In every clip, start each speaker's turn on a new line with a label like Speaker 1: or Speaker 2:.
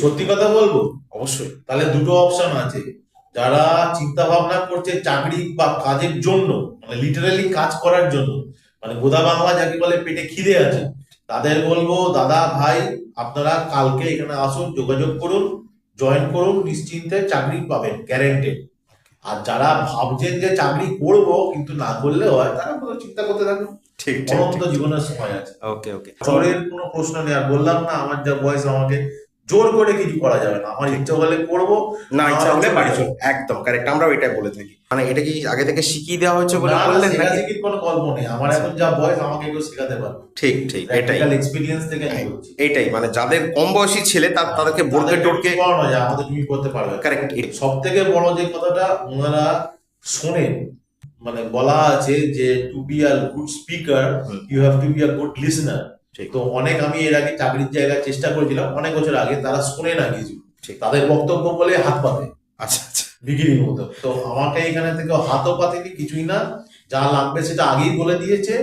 Speaker 1: সত্যি কথা বলব?
Speaker 2: অবশ্যই।
Speaker 1: তাহলে দুটো অপশন আছে। যারা চিন্তা ভাবনা করছে চাকরি বা কাজের জন্য মানে লিটারালি কাজ করার জন্য মানে গোদা বাংলা যাকে বলে পেটে খিদে আছে তাদের বলব দাদা ভাই আপনারা কালকে এখানে আসুন যোগাযোগ করুন জয়েন করুন নিশ্চিন্তে চাকরি পাবেন গ্যারেন্টেড আর যারা ভাবছেন যে চাকরি করব কিন্তু না করলে হয় তারা কোনো চিন্তা করতে থাকুন।
Speaker 2: ঠিক
Speaker 1: অনন্ত জীবনের সময় আছে।
Speaker 2: ওকে ওকে।
Speaker 1: জোরের কোনো প্রশ্ন নেই আর বললাম না আমার যা বয়স আমাকে জোর করে কিছু করা যাবে না। আমার ইচ্ছা হলে করব
Speaker 2: না ইচ্ছা হলে বাড়ি
Speaker 1: চলে
Speaker 2: একদম কারেক্ট আমরাও এটাই বলে থাকি। মানে এটা কি আগে থেকে শিখিয়ে দেওয়া হয়েছে বলে
Speaker 1: না, না,
Speaker 2: বললেন নাকি?
Speaker 1: শেখাশেখির কোনো গল্প নেই। আমার এখন যা বয়স আমাকে কেউ শেখাতে পারবে
Speaker 2: ঠিক ঠিক এটাই।
Speaker 1: এক্সপিরিয়েন্স থেকে বলছি
Speaker 2: এইটাই মানে যাদের কম বয়সী ছেলে তার তাদেরকে বোর্ডকে
Speaker 1: তাদেরকে
Speaker 2: টোটকে
Speaker 1: পড়ানো যায় আমাদের তুমি করতে পারবে।
Speaker 2: কারেক্ট
Speaker 1: সব থেকে বড় যে কথাটা ওনারা শোনেন মানে বলা আছে যে to be a good speaker you have to be a good listener
Speaker 2: ঠিক।
Speaker 1: তো অনেক আমি এর আগে চাকরির জায়গায় চেষ্টা করেছিলাম অনেক বছর আগে তারা শোনে না কিছু।
Speaker 2: ঠিক।
Speaker 1: তাদের বক্তব্য বলে হাত পাতে।
Speaker 2: আচ্ছা আচ্ছা।
Speaker 1: বিক্রির মতো। তো আমাকে এখানে থেকে হাতও পাতেনি কিছুই না। যা লাগবে সেটা আগেই বলে দিয়েছে।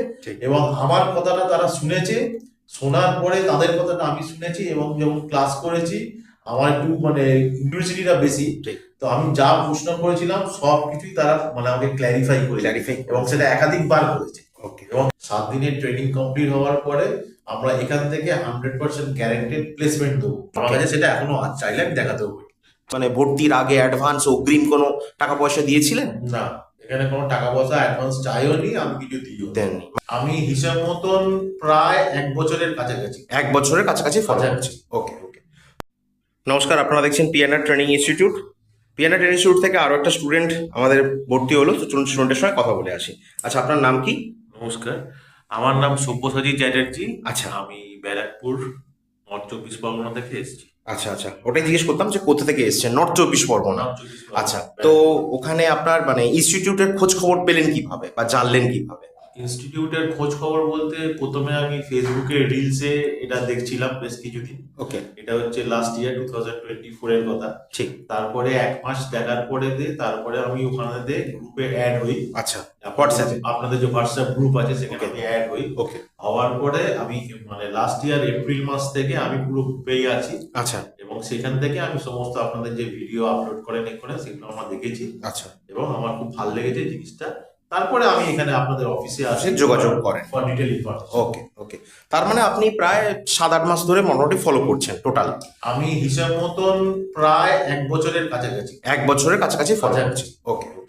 Speaker 1: এবং আমার কথাটা তারা শুনেছে। শোনার পরে তাদের কথাটা আমি শুনেছি এবং যেমন ক্লাস করেছি আমার একটু মানে ইউনিভার্সিটিটা বেশি। তো আমি যা প্রশ্ন করেছিলাম সব কিছুই তারা মানে আমাকে ক্ল্যারিফাই করে
Speaker 2: ক্ল্যারিফাই
Speaker 1: এবং সেটা একাধিকবার করেছে।
Speaker 2: ওকে
Speaker 1: এবং সাত দিনের ট্রেনিং কমপ্লিট হওয়ার পরে আমরা এখান থেকে হান্ড্রেড পার্সেন্ট গ্যারেন্টেড প্লেসমেন্ট দেবো। আমার কাছে সেটা এখনও আছে চাইলে আমি দেখাতে পারি।
Speaker 2: মানে ভর্তির আগে অ্যাডভান্স অগ্রিম কোনো টাকা পয়সা দিয়েছিলেন?
Speaker 1: না এখানে কোনো টাকা পয়সা অ্যাডভান্স চাইও নি আমি কিছু দিও।
Speaker 2: দেননি।
Speaker 1: আমি হিসাব মতন প্রায় এক বছরের কাছাকাছি।
Speaker 2: এক বছরের কাছাকাছি ফলো। হচ্ছে ওকে ওকে নমস্কার আপনারা দেখছেন Pioneer training institute Pioneer training institute থেকে আরও একটা স্টুডেন্ট আমাদের ভর্তি হলো তো চলুন স্টুডেন্টের সঙ্গে কথা বলে আসি। আচ্ছা আপনার নাম কি?
Speaker 3: নমস্কার। আমার নাম সব্যসাচী চ্যাটার্জি।
Speaker 2: আচ্ছা।
Speaker 3: আমি ব্যারাকপুর নর্থ চব্বিশ পরগনা থেকে এসেছি।
Speaker 2: আচ্ছা আচ্ছা। ওটাই জিজ্ঞেস করতাম যে কোথা থেকে এসেছেন? নর্থ চব্বিশ পরগনা।
Speaker 3: নর্থ চব্বিশ পরগনা,
Speaker 2: আচ্ছা তো ওখানে আপনার মানে ইনস্টিটিউটের খোঁজ খবর পেলেন কীভাবে বা জানলেন কীভাবে?
Speaker 3: ইনস্টিটিউটের খোঁজ খবর বলতে প্রথমে আমি ফেসবুকে রিলসে এটা দেখছিলাম বেশ কিছুদিন।
Speaker 2: ওকে।
Speaker 3: এটা হচ্ছে last year two thousand twenty four এর কথা।
Speaker 2: ঠিক।
Speaker 3: তারপরে এক মাস দেখার পরে দিয়ে তারপরে আমি ওখানে দিয়ে গ্রুপে অ্যাড হই।
Speaker 2: আচ্ছা। হোয়াটসঅ্যাপে
Speaker 3: আপনাদের যে হোয়াটসঅ্যাপ গ্রুপ আছে সেখানে. আমি অ্যাড হই।
Speaker 2: ওকে
Speaker 3: হওয়ার পরে আমি মানে লাস্ট ইয়ার এপ্রিল মাস থেকে আমি পুরো গ্রুপেই আছি।
Speaker 2: আচ্ছা।
Speaker 3: এবং সেখান থেকে আমি সমস্ত আপনাদের যে ভিডিও আপলোড করেন এ করেন সেগুলো আমরা দেখেছি।
Speaker 2: আচ্ছা।
Speaker 3: এবং আমার খুব ভালো লেগেছে জিনিসটা। তারপরে আমি এখানে আপনাদের অফিসে আসি।
Speaker 2: যোগাযোগ করেন।
Speaker 3: For detail information
Speaker 2: okay okay তার মানে আপনি প্রায় সাত আট মাস ধরে মোটামুটি ফলো করছেন টোটাল
Speaker 1: আমি হিসাব মতন প্রায় এক বছরের কাছাকাছি।
Speaker 2: এক বছরের কাছাকাছি ফলো ওকে ওকে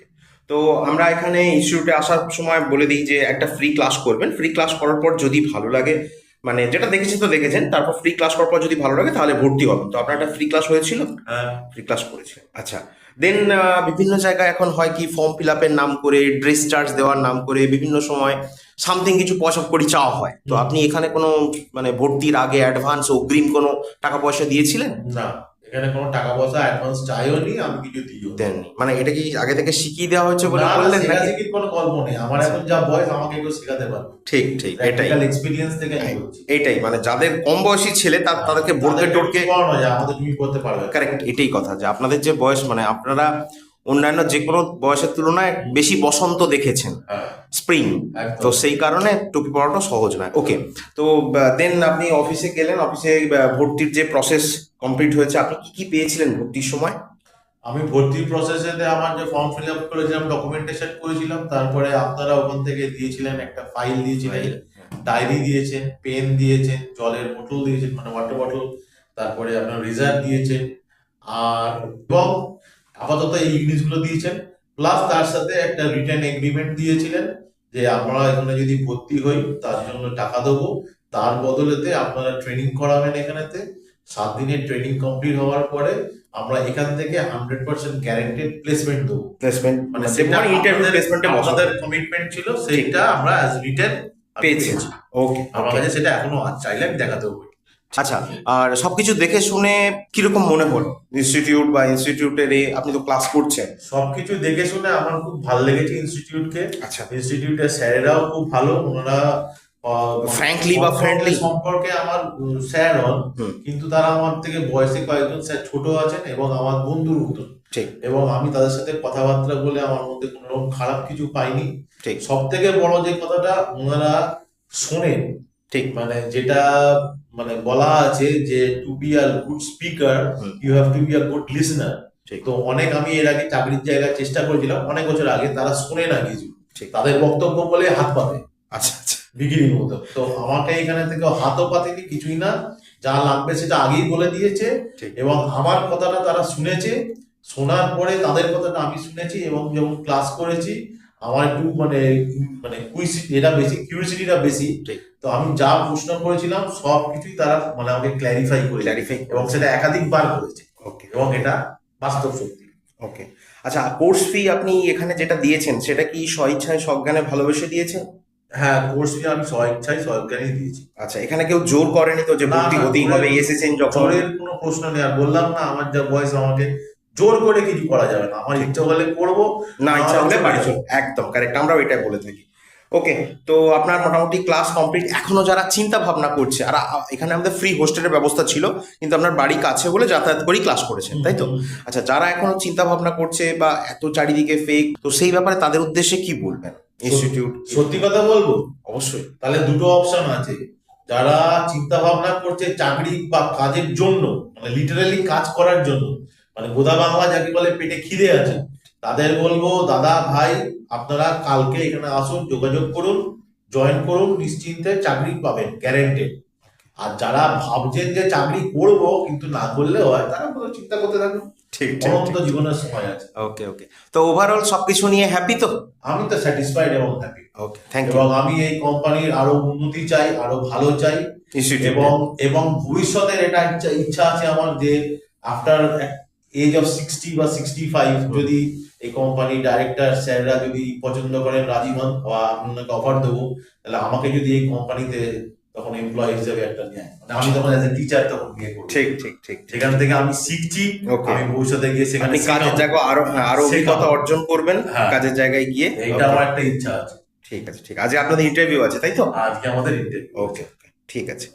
Speaker 2: তো আমরা এখানে ইনস্টিটিউটে আসার সময় বলে দিই যে একটা ফ্রি ক্লাস করবেন। ফ্রি ক্লাস করার পর যদি ভালো লাগে মানে যেটা দেখেছি তো দেখেছেন তারপর ফ্রি ক্লাস করার পর যদি ভালো লাগে তাহলে ভর্তি হবেন। তো আপনার একটা ফ্রি ক্লাস হয়েছিল?
Speaker 3: হ্যাঁ।
Speaker 2: ফ্রি ক্লাস করেছিলেন আচ্ছা। দেন বিভিন্ন জায়গায় এখন হয় কি ফর্ম ফিল আপের নাম করে ড্রেস চার্জ দেওয়ার নাম করে বিভিন্ন সময় সামথিং কিছু পয়সা করি চাওয়া হয়। তো আপনি এখানে কোনো মানে ভর্তির আগে অ্যাডভান্স অগ্রিম কোনো টাকা পয়সা দিয়েছিলেন?
Speaker 1: না। এখানে কোনো টাকা পয়সা অ্যাডভান্স চাইও নি আমি কিছু দিও
Speaker 2: দেন মানে এটা কি আগে থেকে শিখিয়ে দেওয়া হয়েছে বলে
Speaker 1: বললেন না,
Speaker 2: বললেন
Speaker 1: কোনো গল্প নেই। আমার এখন যা বয়স আমাকে কেউ শেখাতে পারবে
Speaker 2: ঠিক ঠিক এটাই।
Speaker 1: এক্সপিরিয়েন্স থেকে
Speaker 2: এটাই মানে যাদের কম বয়সী ছেলে তার তাদেরকে
Speaker 1: তাদেরকে
Speaker 2: টোটকে
Speaker 1: পড়ানো যায় আমাদের তুমি করতে পারবে।
Speaker 2: কারেক্ট এটাই কথা যে আপনাদের যে বয়স মানে আপনারা অন্যান্য যে কোনো বয়সের তুলনায় বেশি বসন্ত দেখেছেন।
Speaker 1: হ্যাঁ।
Speaker 2: স্প্রিং। তো সেই কারণে টুপি পরাটা সহজ নয়। ওকে তো দেন আপনি অফিসে গেলেন অফিসে ভর্তির যে প্রসেস কমপ্লিট হয়েছে আপনি কি কি পেয়েছিলেন ভর্তির সময়?
Speaker 1: আমি ভর্তি প্রসেসেতে আমার যে ফর্ম ফিল আপ করেছিলাম ডকুমেন্টেশন করেছিলাম তারপরে আপনারা ওখান থেকে দিয়েছিলেন একটা ফাইল দিয়েছিলেন ডায়েরি দিয়েছেন পেন দিয়েছেন জলের বোতল দিয়েছেন মানে ওয়াটার বটল তারপরে আপনার রিজার্ভ দিয়েছেন আর এবং আপাতত এই জিনিসগুলো দিয়েছেন। প্লাস তার সাথে একটা রিটার্ন এগ্রিমেন্ট দিয়েছিলেন যে আমরা এখানে যদি ভর্তি হই তার জন্য টাকা দেবো। তার বদলেতে আপনারা ট্রেনিং করাবেন এখানেতে। সাত দিনের ট্রেনিং কমপ্লিট হওয়ার পরে আমরা এখান থেকে হান্ড্রেড পার্সেন্ট গ্যারেন্টেড প্লেসমেন্ট দেবো।
Speaker 2: প্লেসমেন্ট
Speaker 1: মানে
Speaker 2: মানে
Speaker 1: সেটা
Speaker 2: ইন্টারভিউ প্লেসমেন্টে
Speaker 1: আমাদের কমিটমেন্ট ছিল সেইটা আমরা অ্যাজ রিটার্ন
Speaker 2: পেয়েছি। ওকে
Speaker 1: আমার কাছে সেটা এখনও চাইলে আমি দেখাতে পারি।
Speaker 2: আচ্ছা আর সবকিছু দেখে শুনে কীরকম মনে হলো? ইনস্টিটিউট বা ইনস্টিটিউটের আপনি তো ক্লাস করছেন।
Speaker 1: সবকিছু দেখে শুনে আমার খুব ভালো লেগেছে ইনস্টিটিউটকে
Speaker 2: আচ্ছা।
Speaker 1: ইনস্টিটিউটের স্যারেরাও খুব ভালো ওনারা
Speaker 2: Frankly বা friendly?
Speaker 1: সম্পর্কে আমার স্যার হন কিন্তু তারা আমার থেকে বয়সে কয়েকজন স্যার ছোট আছেন এবং আমার বন্ধুর মতন।
Speaker 2: ঠিক।
Speaker 1: এবং আমি তাদের সাথে কথাবার্তা বলে আমার মধ্যে কোনো রকম খারাপ কিছু পাইনি।
Speaker 2: ঠিক।
Speaker 1: সব থেকে বড় যে কথাটা ওনারা শোনেন
Speaker 2: ঠিক।
Speaker 1: মানে যেটা মানে বলা আছে যে to be a good speaker. You have to be a good listener. তো অনেক আমি এর আগে চাকরির জায়গায় চেষ্টা করেছিলাম অনেক বছর আগে তারা শুনে না কিছু। তাদের বক্তব্য বলে হাত পাবে
Speaker 2: আচ্ছা আচ্ছা
Speaker 1: বিক্রির মতো তো আমাকে এখানে থেকে হাতও পাতেনি কিছুই না যা লাগবে সেটা আগেই বলে দিয়েছে। এবং আমার কথাটা তারা শুনেছে শোনার পরে তাদের কথাটা আমি শুনেছি এবং যখন ক্লাস করেছি আমার একটু মানে মানে কুইসি এটা বেশি কিউরিসিটিটা বেশি
Speaker 2: ঠিক।
Speaker 1: তো আমি যা প্রশ্ন করেছিলাম সব কিছুই তারা মানে আমাকে ক্ল্যারিফাই করে
Speaker 2: ক্ল্যারিফাই
Speaker 1: এবং সেটা একাধিকবার করেছে।
Speaker 2: ওকে
Speaker 1: এবং এটা বাস্তব সত্যি।
Speaker 2: ওকে আচ্ছা কোর্স ফি আপনি এখানে যেটা দিয়েছেন সেটা কি স্বইচ্ছায় সজ্ঞানে ভালোবেসে দিয়েছেন?
Speaker 1: হ্যাঁ কোর্স ফি আমি স্বইচ্ছায় সরকারই দিয়েছি।
Speaker 2: আচ্ছা এখানে কেউ জোর করেনি তো যে ভর্তি হতেই হবে এসেছেন যখন?
Speaker 1: জোরের কোনো প্রশ্ন নেই আর বললাম না আমার যা বয়স আমাকে জোর করে কিছু করা যাবে না। আমার ইচ্ছা হলে করব
Speaker 2: না ইচ্ছা হলে বাড়ি
Speaker 1: চল
Speaker 2: একদম কারেক্ট আমরাও এটাই বলে থাকি। ওকে তো আপনার মোটামুটি ক্লাস কমপ্লিট এখনও যারা চিন্তা ভাবনা করছে আর এখানে আমাদের ফ্রি হোস্টেলের ব্যবস্থা ছিল কিন্তু আপনার বাড়ি কাছে বলে যাতায়াত করেই ক্লাস করেছেন তাই তো? আচ্ছা যারা এখনও চিন্তা ভাবনা করছে বা এত চারিদিকে ফেক তো সেই ব্যাপারে তাদের উদ্দেশ্যে কি বলবেন? ইনস্টিটিউট
Speaker 1: সত্যি কথা বলব?
Speaker 2: অবশ্যই।
Speaker 1: তাহলে দুটো অপশন আছে। যারা চিন্তা ভাবনা করছে চাকরি বা কাজের জন্য মানে লিটারালি কাজ করার জন্য মানে গোদা বাংলা যাকে বলে পেটে খিদে আছে তাদের বলব দাদা ভাই আপনারা কালকে এখানে আসুন যোগাযোগ করুন জয়েন করুন নিশ্চিন্তে চাকরি পাবেন গ্যারেন্টেড আর যারা ভাবছেন যে চাকরি করব কিন্তু না করলে হয় তারা চিন্তা করতে থাকুন।
Speaker 2: ঠিক
Speaker 1: অনন্ত জীবনের সময় আছে।
Speaker 2: ওকে ওকে। তো ওভারঅল সবকিছু নিয়ে হ্যাপি তো?
Speaker 1: আমি তো স্যাটিসফাইড এবং হ্যাপি
Speaker 2: ওকে থ্যাংক ইউ
Speaker 1: এবং আমি এই কোম্পানির আরও উন্নতি চাই আরও ভালো চাই। এবং এবং ভবিষ্যতের এটা ইচ্ছা ইচ্ছা আছে আমার যে আফটার এজ অফ সিক্সটি বা সিক্সটি ফাইভ যদি এই কোম্পানি ডাইরেক্টর স্যাররা যদি পছন্দ করেন রাজি হন বা আমি ওনাকে অফার দেবো তাহলে আমাকে যদি এই কোম্পানিতে তখন এমপ্লয় হিসেবে একটা নেয়। মানে আমি তখন অ্যাজ এ টিচার তখন গিয়ে করব।
Speaker 2: ঠিক ঠিক ঠিক
Speaker 1: সেখান থেকে আমি শিখছি. আমি ভবিষ্যতে গিয়ে সেখানে
Speaker 2: কাজের। জায়গায় আরও
Speaker 1: আরও।
Speaker 2: অভিজ্ঞতা অর্জন করবেন
Speaker 1: হ্যাঁ।
Speaker 2: কাজের জায়গায় গিয়ে। Okay.
Speaker 1: আমার একটা ইচ্ছা আছে।
Speaker 2: ঠিক আছে ঠিক আছে। আপনাদের ইন্টারভিউ আছে তাই তো?
Speaker 1: আজকে আমাদের ইন্টারভিউ
Speaker 2: ওকে ঠিক আছে।